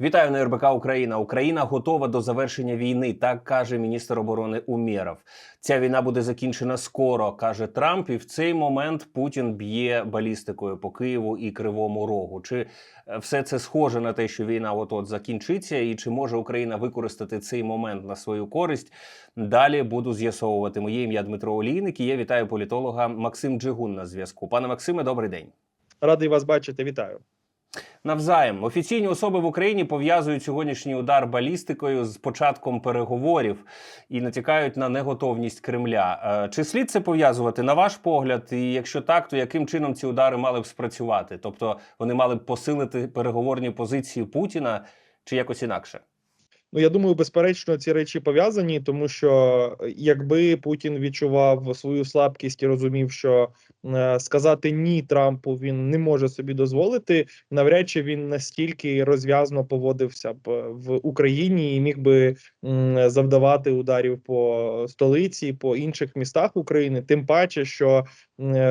Вітаю на РБК Україна. Україна готова до завершення війни. Так каже міністр оборони Умєров. Ця війна буде закінчена скоро, каже Трамп. І в цей момент Путін б'є балістикою по Києву і Кривому Рогу. Чи е, все це схоже на те, що війна от от закінчиться, і чи може Україна використати цей момент на свою користь? Далі буду з'ясовувати. Моє ім'я Дмитро Олійник. і Я вітаю політолога Максим Джигун на зв'язку. Пане Максиме, добрий день. Радий вас бачити. Вітаю. Навзаєм офіційні особи в Україні пов'язують сьогоднішній удар балістикою з початком переговорів і натякають на неготовність Кремля. Е, Чи слід це пов'язувати на ваш погляд? І якщо так, то яким чином ці удари мали б спрацювати? Тобто вони мали б посилити переговорні позиції Путіна чи якось інакше? Ну я думаю, безперечно, ці речі пов'язані, тому що е, якби Путін відчував свою слабкість і розумів, що е, сказати ні Трампу він не може собі дозволити, навряд чи він настільки розв'язно поводився б е, в Україні і міг би м, завдавати ударів по столиці, по інших містах України. Тим паче, що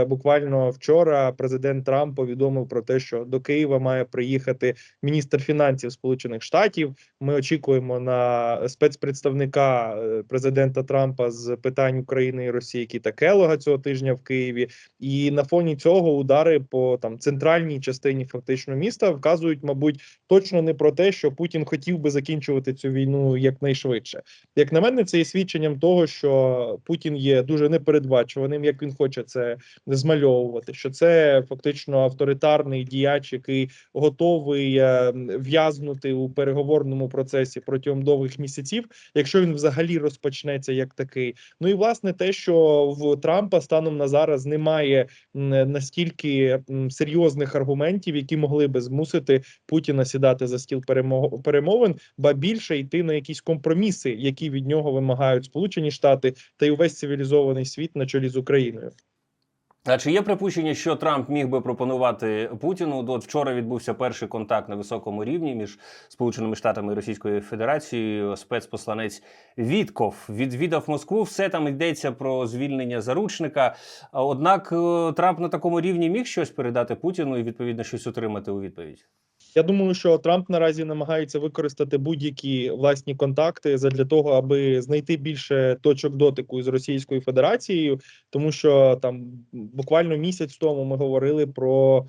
буквально вчора президент Трамп повідомив про те, що до Києва має приїхати міністр фінансів Сполучених Штатів. Ми очікуємо на спецпредставника е, президента Трампа з питань України і Росії Кіта Келога цього тижня в Києві. І на фоні цього удари по там центральній частині фактично міста вказують, мабуть, точно не про те, що Путін хотів би закінчувати цю війну якнайшвидше. Як на мене, це є свідченням того, що Путін є дуже непередбачуваним, як він хоче це змальовувати. Що це фактично авторитарний діяч, який готовий е, в'язнути у переговорному процесі протягом довгих місяців, якщо він взагалі розпочнеться як такий. Ну і власне те, що в Трампа станом на зараз немає настільки серйозних аргументів, які могли би змусити Путіна сідати за стіл перемо- перемовин, ба більше йти на якісь компроміси, які від нього вимагають Сполучені Штати та й увесь цивілізований світ на чолі з Україною. А чи є припущення, що Трамп міг би пропонувати Путіну? От вчора відбувся перший контакт на високому рівні між Сполученими Штатами і Російською Федерацією. Спецпосланець Вітков відвідав Москву. Все там йдеться про звільнення заручника. Однак е, Трамп на такому рівні міг щось передати Путіну і відповідно щось отримати у відповідь. Я думаю, що Трамп наразі намагається використати будь-які власні контакти для того, аби знайти більше точок дотику з Російською Федерацією, тому що там буквально місяць тому ми говорили про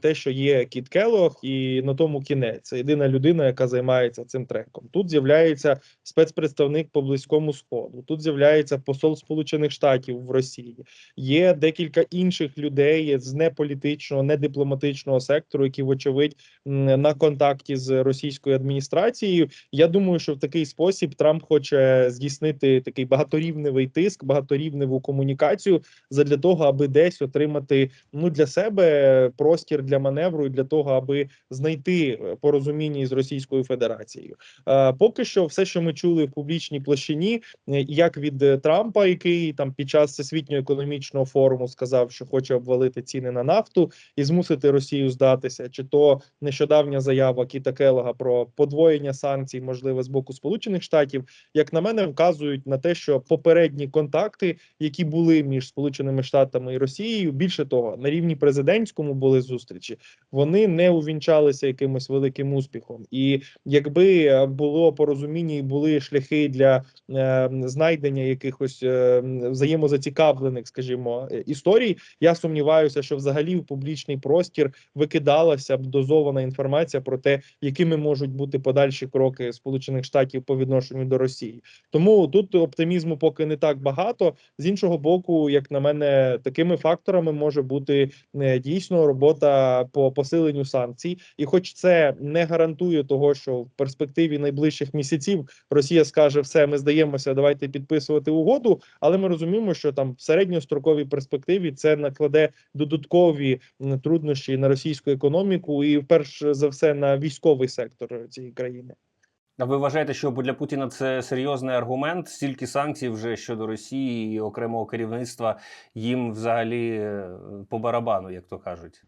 те, що є Кіт Келох, і на тому кінець єдина людина, яка займається цим треком. Тут з'являється спецпредставник по близькому сходу. Тут з'являється посол Сполучених Штатів в Росії. Є декілька інших людей з неполітичного, недипломатичного сектору, які вочевидь на контакті з російською адміністрацією. Я думаю, що в такий спосіб Трамп хоче здійснити такий багаторівневий тиск, багаторівневу комунікацію задля того, аби десь отримати ну для себе простір для маневру і для того, аби знайти е, порозуміння із Російською Федерацією. Е, поки що, все, що ми чули в публічній площині, е, як від Трампа, який там під час всесвітнього економічного форуму сказав, що хоче обвалити ціни на нафту і змусити Росію здатися, чи то нещодавня заява Кіта Келога про подвоєння санкцій, можливе з боку Сполучених Штатів, як на мене, вказують на те, що попередні контакти, які були між Сполученими Штатами і Росією, більше того, на рівні президентському були зустрічі, вони не увінчалися якимось великим успіхом. І якби було порозуміння і були шляхи для е, знайдення якихось е, взаємозацікавлених, скажімо, історій, я сумніваюся, що взагалі в публічний простір викидалася б дозована інформація про те, якими можуть бути подальші кроки Сполучених Штатів по відношенню до Росії. Тому тут оптимізму поки не так багато. З іншого боку, як на мене, такими факторами може бути е, дійсно робота по посиленню санкцій, і хоч це не гарантує того, що в перспективі найближчих місяців Росія скаже, все, ми здаємося, давайте підписувати угоду. Але ми розуміємо, що там в середньостроковій перспективі це накладе додаткові труднощі на російську економіку і, вперше за все, на військовий сектор цієї країни. А ви вважаєте, що для Путіна це серйозний аргумент? Стільки санкцій вже щодо Росії і окремого керівництва їм взагалі е, по барабану, як то кажуть?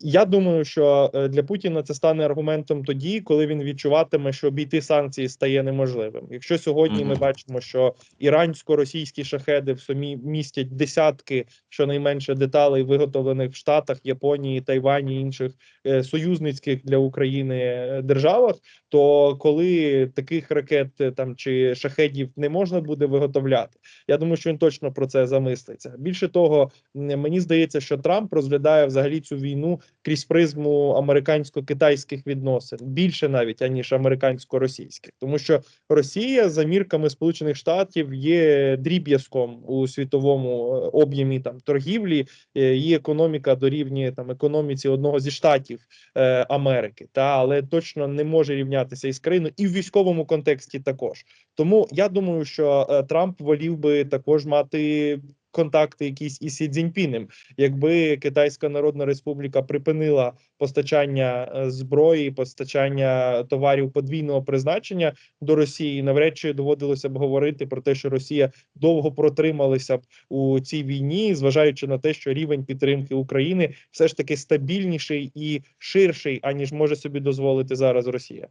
Я думаю, що е, для Путіна це стане аргументом тоді, коли він відчуватиме, що обійти санкції стає неможливим. Якщо сьогодні ми бачимо, що ірансько-російські шахеди в самі містять десятки щонайменше деталей, виготовлених в Штатах, Японії, Тайвані інших е, союзницьких для України державах, то коли таких ракет е, там чи шахедів не можна буде виготовляти, я думаю, що він точно про це замислиться. Більше того, мені здається, що Трамп розглядає взагалі цю війну крізь призму американсько-китайських відносин. Більше навіть аніж американсько-російських, тому що Росія за мірками Сполучених Штатів є дріб'язком у світовому е, об'ємі там торгівлі. Е, Її економіка дорівнює там економіці одного зі штатів е, Америки, та але точно не може рівнятися із країною, і в військовому контексті також. Тому я думаю, що е, Трамп волів би також мати. Контакти якісь із Сі Цзіньпінем. якби Китайська Народна Республіка припинила постачання е, зброї, постачання товарів подвійного призначення до Росії, навряд чи доводилося б говорити про те, що Росія довго протрималася б у цій війні, зважаючи на те, що рівень підтримки України все ж таки стабільніший і ширший, аніж може собі дозволити зараз Росія.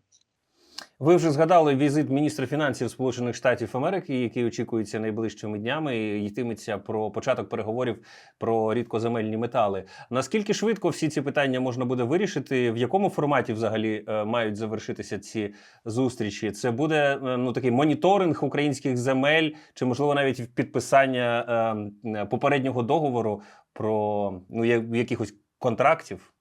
Ви вже згадали візит міністра фінансів Сполучених Штатів Америки, який очікується найближчими днями. і Йтиметься про початок переговорів про рідкоземельні метали. Наскільки швидко всі ці питання можна буде вирішити? В якому форматі взагалі е, мають завершитися ці зустрічі? Це буде е, ну такий моніторинг українських земель, чи можливо навіть підписання е, попереднього договору про ну якихось контрактів?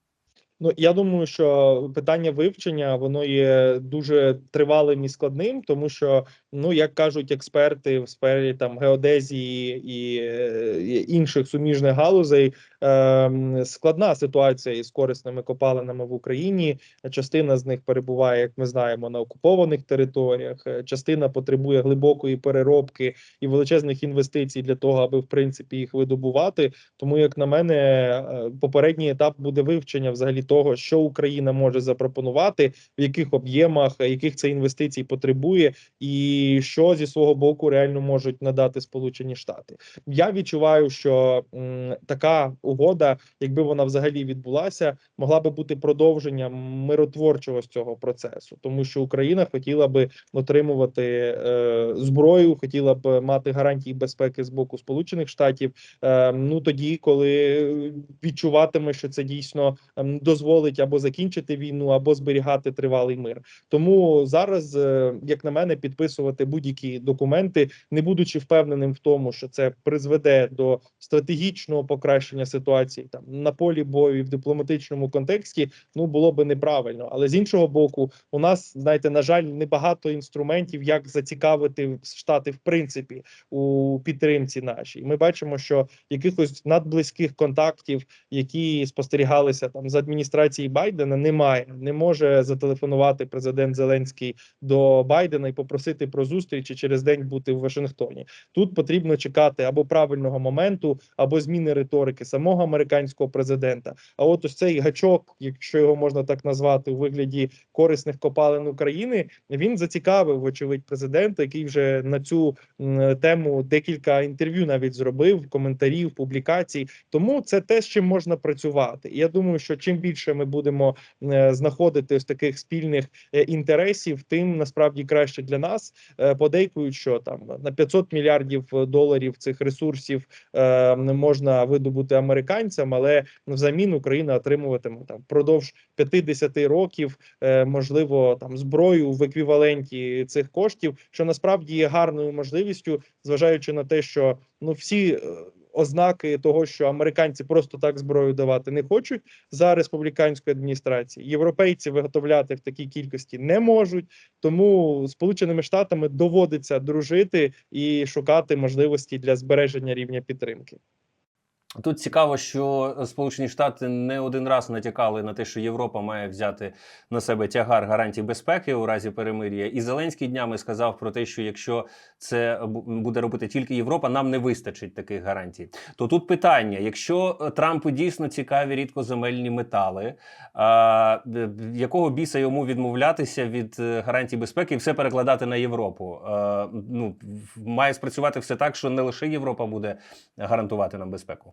Ну я думаю, що питання вивчення воно є дуже тривалим і складним, тому що ну як кажуть експерти в сфері там геодезії і е, і інших суміжних галузей, е, складна ситуація із корисними копалинами в Україні. Частина з них перебуває, як ми знаємо, на окупованих територіях. е, Частина потребує глибокої переробки і величезних інвестицій для того, аби в принципі їх видобувати. Тому, як на мене, е, попередній етап буде вивчення взагалі того, що Україна може запропонувати, в яких об'ємах, е, яких це інвестицій потребує, і що зі свого боку реально можуть надати Сполучені Штати. Я відчуваю, що м, така угода, якби вона взагалі відбулася, могла би бути продовженням миротворчого з цього процесу, тому що Україна хотіла би отримувати е, зброю, хотіла б мати гарантії безпеки з боку Сполучених Штатів. Е, ну тоді, коли відчуватиме, що це дійсно ем, дозволить або закінчити війну, або зберігати тривалий мир. Тому зараз, е, як на мене, підписувати будь-які документи, не будучи впевненим в тому, що це призведе до стратегічного покращення ситуації там на полі бою в дипломатичному контексті, ну було би неправильно. Але з іншого боку, у нас знаєте, на жаль, небагато інструментів, як зацікавити штати в принципі у підтримці нашій. Ми бачимо, що якихось надблизьких контактів, які спостерігалися там з адміністрації Байдена, немає. Не може зателефонувати президент Зеленський до Байдена і попросити про зустріч і через день бути в Вашингтоні. Тут потрібно чекати або правильного моменту, або зміни риторики самого американського президента. А от ось цей гачок, якщо його можна так назвати, у вигляді корисних копалин України, він зацікавив, вочевидь, президента, який вже на цю тему декілька інтерв'ю навіть зробив, коментарів, публікацій. Тому це те, з чим можна працювати. Я думаю, що чим більше ми будемо е, знаходити ось таких спільних е, інтересів, тим насправді краще для нас. Е, Подейкують, що там на 500 мільярдів доларів цих ресурсів можна видобути американцям, але взамін Україна отримуватиме там впродовж 50 років, можливо, там зброю в еквіваленті цих коштів, що насправді є гарною можливістю, зважаючи на те, що ну всі. Ознаки того, що американці просто так зброю давати не хочуть за республіканської адміністрації. Європейці виготовляти в такій кількості не можуть, тому сполученими штатами доводиться дружити і шукати можливості для збереження рівня підтримки. Тут цікаво, що Сполучені Штати не один раз натякали на те, що Європа має взяти на себе тягар гарантій безпеки у разі перемир'я. І Зеленський днями сказав про те, що якщо це бу- буде робити тільки Європа, нам не вистачить таких гарантій. То тут питання: якщо е, Трампу дійсно цікаві рідкоземельні метали, а, е, якого біса йому відмовлятися від е, гарантій безпеки і все перекладати на Європу? А, ну має спрацювати все так, що не лише Європа буде гарантувати нам безпеку.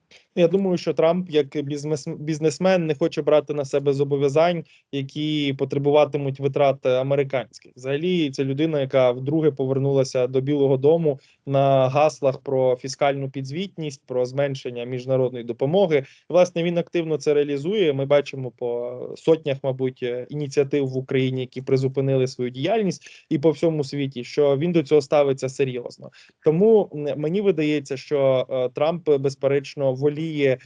Я думаю, що Трамп, як бізнес, бізнесмен, не хоче брати на себе зобов'язань, які потребуватимуть витрат американських. Взагалі, це людина, яка вдруге повернулася до Білого Дому на гаслах про фіскальну підзвітність, про зменшення міжнародної допомоги. Власне, він активно це реалізує. Ми бачимо по сотнях, мабуть, ініціатив в Україні, які призупинили свою діяльність, і по всьому світі, що він до цього ставиться серйозно. Тому мені видається, що е, Трамп безперечно воліє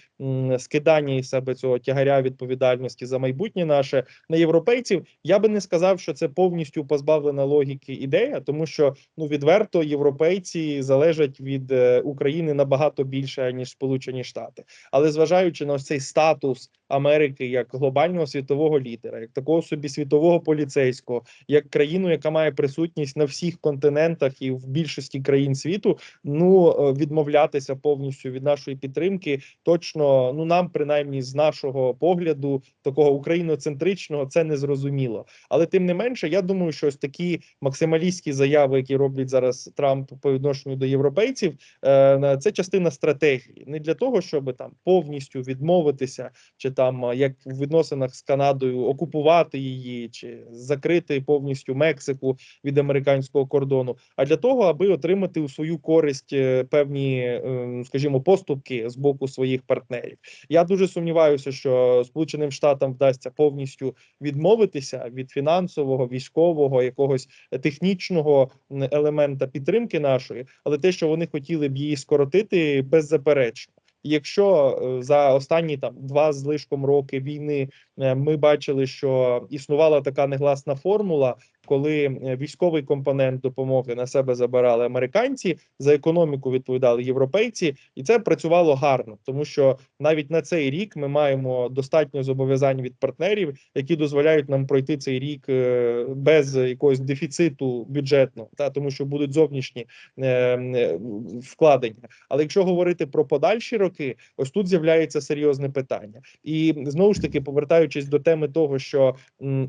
скидання із себе цього тягаря відповідальності за майбутнє наше на європейців. Я би не сказав, що це повністю позбавлена логіки ідея, тому що ну відверто європейці залежать від е, України набагато більше ніж Сполучені Штати. Але зважаючи на цей статус Америки як глобального світового лідера, як такого собі світового поліцейського, як країну, яка має присутність на всіх континентах і в більшості країн світу, ну е, відмовлятися повністю від нашої підтримки, точно ну нам, принаймні, з нашого погляду, такого україноцентричного, це не зрозуміло. Але тим не менше, я думаю, що ось такі максималістські заяви, які роблять зараз Трамп по відношенню до європейців, е, це частина стратегії, не для того, щоб там повністю відмовитися, чи там як в відносинах з Канадою окупувати її, чи закрити повністю Мексику від американського кордону, а для того, аби отримати у свою користь е, певні, е, скажімо, поступки з боку своїх партнерів. Я дуже сумніваюся, що Сполученим Штатам вдасться повністю відмовитися від фінансового, військового, якогось технічного елемента підтримки нашої, але те, що вони хотіли б її скоротити, беззаперечно. Якщо е, за останні там два з лишком роки війни е, ми бачили, що існувала така негласна формула, коли е, військовий компонент допомоги на себе забирали американці, за економіку відповідали європейці, і це працювало гарно, тому що навіть на цей рік ми маємо достатньо зобов'язань від партнерів, які дозволяють нам пройти цей рік е, без якогось дефіциту бюджетного, та тому що будуть зовнішні е, вкладення. Але якщо говорити про подальші роки, ось тут з'являється серйозне питання. І знову ж таки, повертаючись до теми того, що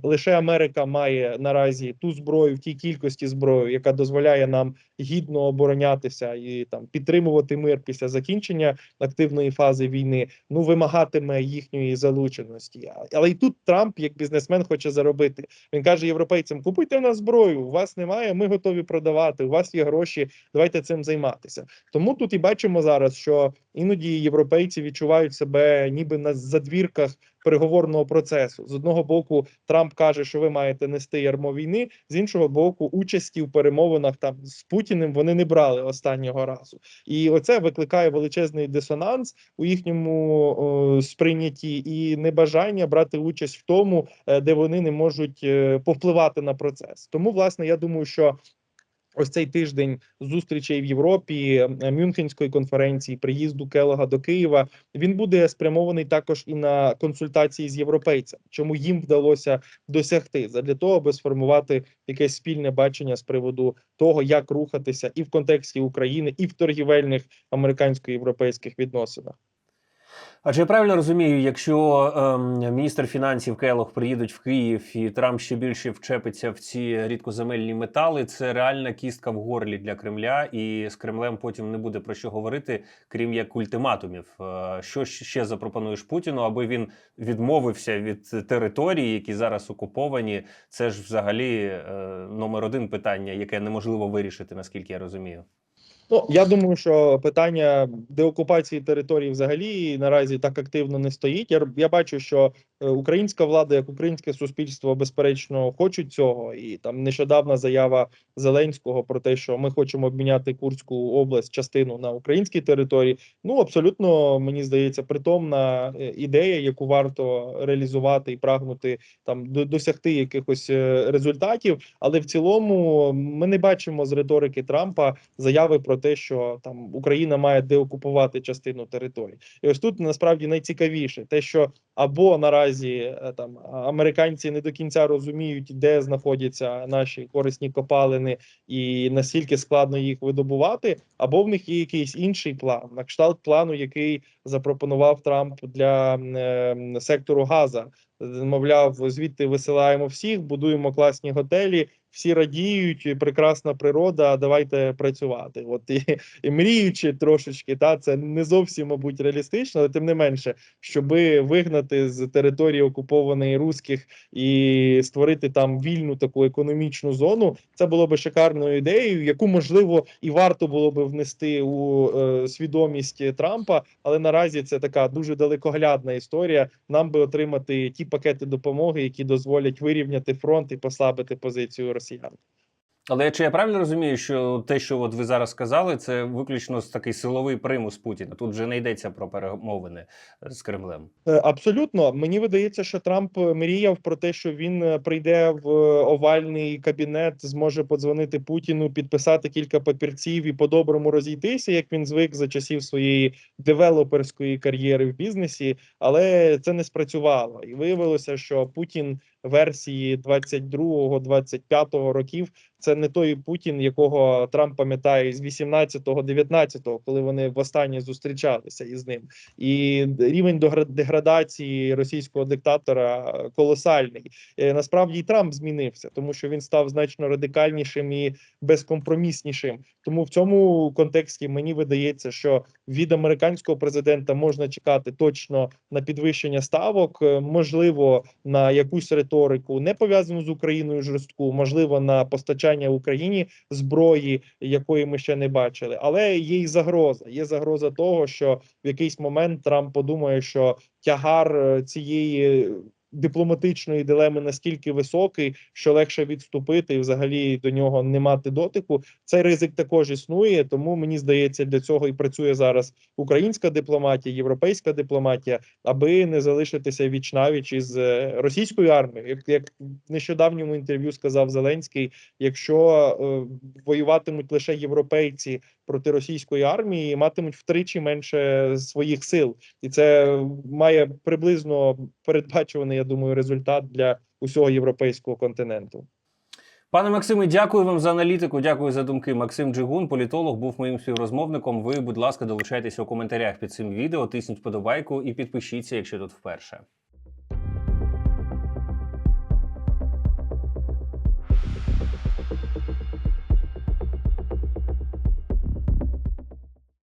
лише Америка має наразі ту зброю в тій кількості зброї, яка дозволяє нам гідно оборонятися і там підтримувати мир після закінчення активної фази війни, ну вимагатиме їхньої залученості. Але і тут Трамп, як бізнесмен, хоче заробити. Він каже європейцям: купуйте в нас зброю, у вас немає, ми готові продавати. У вас є гроші, давайте цим займатися. Тому тут і бачимо зараз, що іноді європейці відчувають себе ніби на задвірках переговорного процесу. З одного боку, Трамп каже, що ви маєте нести ярмо війни. З іншого боку, участі в перемовинах там з Путіним вони не брали останнього разу. І оце викликає величезний дисонанс у їхньому о, сприйнятті і небажання брати участь в тому, е, де вони не можуть е, повпливати на процес. Тому, власне, я думаю, що. Ось цей тиждень зустрічей в Європі, е, Мюнхенської конференції, приїзду Келога до Києва. Він буде спрямований також і на консультації з європейцями, чому їм вдалося досягти задля того, аби сформувати якесь спільне бачення з приводу того, як рухатися і в контексті України, і в торгівельних американсько-європейських відносинах. Адже я правильно розумію, якщо ем, міністр фінансів Келох приїдуть в Київ і Трамп ще більше вчепиться в ці рідкоземельні метали, це реальна кістка в горлі для Кремля, і з Кремлем потім не буде про що говорити, крім як ультиматумів. Е, Що ще запропонуєш Путіну, аби він відмовився від території, які зараз окуповані? Це ж взагалі е, номер один питання, яке неможливо вирішити, наскільки я розумію. Ну я думаю, що питання деокупації території взагалі наразі так активно не стоїть. Я, я бачу, що українська влада, як українське суспільство, безперечно, хочуть цього. І там нещодавна заява Зеленського про те, що ми хочемо обміняти Курську область частину на українській території. Ну абсолютно мені здається, притомна е, ідея, яку варто реалізувати і прагнути там досягти якихось е, результатів. Але в цілому ми не бачимо з риторики Трампа заяви про те, що там Україна має деокупувати частину території. І ось тут насправді найцікавіше, те, що або наразі е, там американці не до кінця розуміють, де знаходяться наші корисні копалини, і наскільки складно їх видобувати, або в них є якийсь інший план, на кшталт плану, який запропонував Трамп для е, сектору Газа. Мовляв, звідти висилаємо всіх, будуємо класні готелі, всі радіють, прекрасна природа. Давайте працювати. От і, і мріючи трошечки, та це не зовсім, мабуть, реалістично, але тим не менше, щоби вигнати з території окупованої руських і створити там вільну таку економічну зону, це було би шикарною ідеєю, яку можливо і варто було би внести у е, свідомість Трампа. Але наразі це така дуже далекоглядна історія. Нам би отримати ті пакети допомоги, які дозволять вирівняти фронт і послабити позицію росіян. Але чи я правильно розумію, що те, що от ви зараз сказали, це виключно такий силовий примус Путіна? Тут вже не йдеться про перемовини з Кремлем. Е, Абсолютно, мені видається, що Трамп мріяв про те, що він е, прийде в е, овальний кабінет, зможе подзвонити Путіну, підписати кілька папірців і по-доброму розійтися, як він звик за часів своєї девелоперської кар'єри в бізнесі, але це не спрацювало, і виявилося, що Путін версії 22-25 років це не той Путін, якого Трамп пам'ятає з 18-го, 19-го, коли вони востаннє зустрічалися із ним і рівень деградації російського диктатора колосальний. Е, Насправді і Трамп змінився, тому що він став значно радикальнішим і безкомпроміснішим. Тому в цьому контексті мені видається, що від американського президента можна чекати точно на підвищення ставок, е, можливо, на якусь риторику, не пов'язану з Україною жорстку, можливо, на постачання Україні зброї, якої ми ще не бачили. Але є й загроза. Є загроза того, що в якийсь момент Трамп подумає, що тягар е, цієї дипломатичної дилеми настільки високий, що легше відступити і взагалі до нього не мати дотику. Цей ризик також існує. Тому мені здається, для цього і працює зараз українська дипломатія, європейська дипломатія, аби не залишитися вічнавіч із е, російською армією. Як, як в нещодавньому інтерв'ю сказав Зеленський, якщо е, воюватимуть лише європейці проти російської армії, матимуть втричі менше своїх сил, і це має приблизно передбачуваний, я думаю, результат для усього європейського континенту. Пане Максиме, дякую вам за аналітику. Дякую за думки. Максим Джигун, політолог, був моїм співрозмовником. Ви, будь ласка, долучайтеся у коментарях під цим відео, тисніть вподобайку і підпишіться, якщо тут вперше.